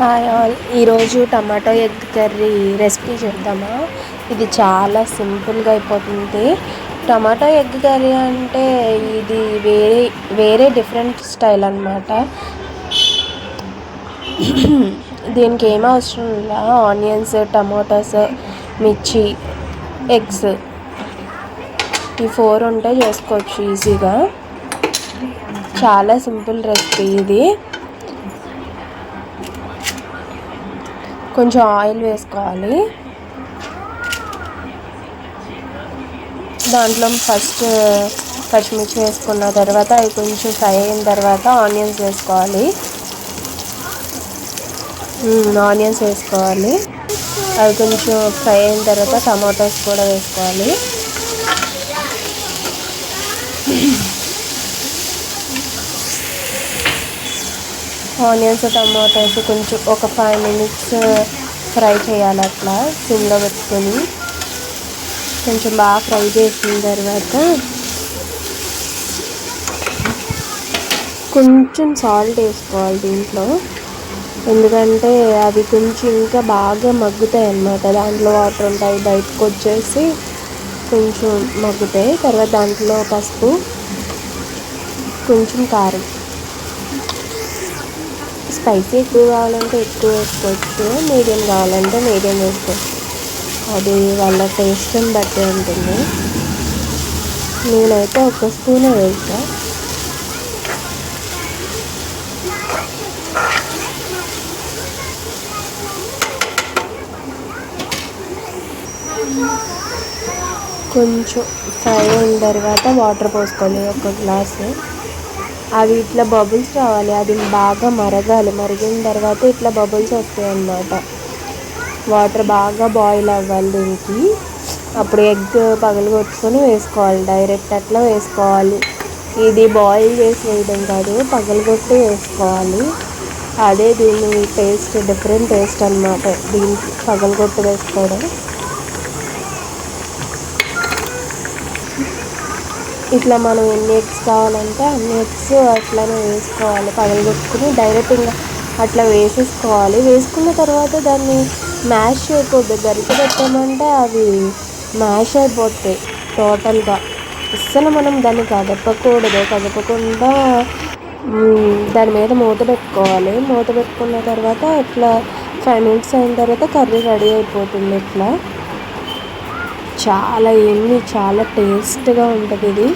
Hi all ఈరోజు tomato egg curry recipe చెప్దామా? ఇది చాలా సింపుల్గా అయిపోతుంది. టమాటో ఎగ్ కర్రీ అంటే ఇది వేరే వేరే డిఫరెంట్ స్టైల్ అనమాట దీనికి ఏం అవసరం లేదు ఆనియన్స్ టమాటోస్ మిర్చి ఎగ్స్. ఈ ఫోర్ ఉంటే చేసుకోవచ్చు ఈజీగా. చాలా సింపుల్ రెసిపీ ఇది. కొంచెం ఆయిల్ వేసుకోవాలి. దాంట్లో ఫస్ట్ పచ్చిమిర్చి వేసుకున్న తర్వాత అవి కొంచెం ఫ్రై అయిన తర్వాత ఆనియన్స్ వేసుకోవాలి. ఆనియన్స్ వేసుకోవాలి. అవి కొంచెం ఫ్రై అయిన తర్వాత టమాటోస్ కూడా వేసుకోవాలి. ఆనియన్స్ టమాటోస్ కొంచెం ఒక ఫైవ్ మినిట్స్ uh, ఫ్రై చేయాలి అట్లా సిమ్లో పెట్టుకొని. కొంచెం బాగా ఫ్రై చేసిన తర్వాత కొంచెం సాల్ట్ వేసుకోవాలి దీంట్లో. ఎందుకంటే అవి కొంచెం ఇంకా బాగా మగ్గుతాయి అన్నమాట. దాంట్లో వాటర్ ఉంటాయి బయటకు వచ్చేసి కొంచెం మగ్గుతాయి. తర్వాత దాంట్లో పసుపు కొంచెం కారం. స్పైసీ ఎక్కువ కావాలంటే ఎక్కువ వేసుకోవచ్చు. మీడియం కావాలంటే మీడియం వేసుకోవచ్చు అది వాళ్ళ టేస్ట్ని బట్టి ఉంటుంది. నేనైతే ఒక స్పూనే వేసా కొంచెం ఫ్రై అయిన తర్వాత వాటర్ పోసుకోండి. ఒక గ్లాసు. అవి ఇట్లా బబుల్స్ రావాలి. అది బాగా మరగాలి. మరిగిన తర్వాత ఇట్లా బబుల్స్ వస్తాయి అన్నమాట. వాటర్ బాగా బాయిల్ అవ్వాలి దీనికి. అప్పుడు ఎగ్ పగలగొట్టుకొని వేసుకోవాలి. డైరెక్ట్ అట్లా వేసుకోవాలి. ఇది బాయిల్ చేసి వేయడం కాదు పగలగొట్టి వేసుకోవాలి. అదే దీని టేస్ట్ డిఫరెంట్ టేస్ట్ అనమాట దీనికి పగలగొట్టు వేసుకోవడం. ఇట్లా మనం ఎన్ని ఎగ్స్ కావాలంటే అన్ని ఎగ్స్ అట్లానే వేసుకోవాలి. పగలగొట్టుకుని డైరెక్ట్ ఇంకా అట్లా వేసేసుకోవాలి. వేసుకున్న తర్వాత దాన్ని మ్యాష్ అయిపోద్ది. గరిట పెట్టామంటే అవి మ్యాష్ అయిపోతాయి టోటల్గా. అస్సలు మనం దాన్ని కదపకూడదు. కదపకుండా దాని మీద మూత పెట్టుకోవాలి. మూత పెట్టుకున్న తర్వాత ఇట్లా ఫైవ్ మినిట్స్ అయిన తర్వాత కర్రీ రెడీ అయిపోతుంది ఇట్లా. చాలా ఎన్ని చాలా టేస్ట్గా ఉంటుంది ఇది.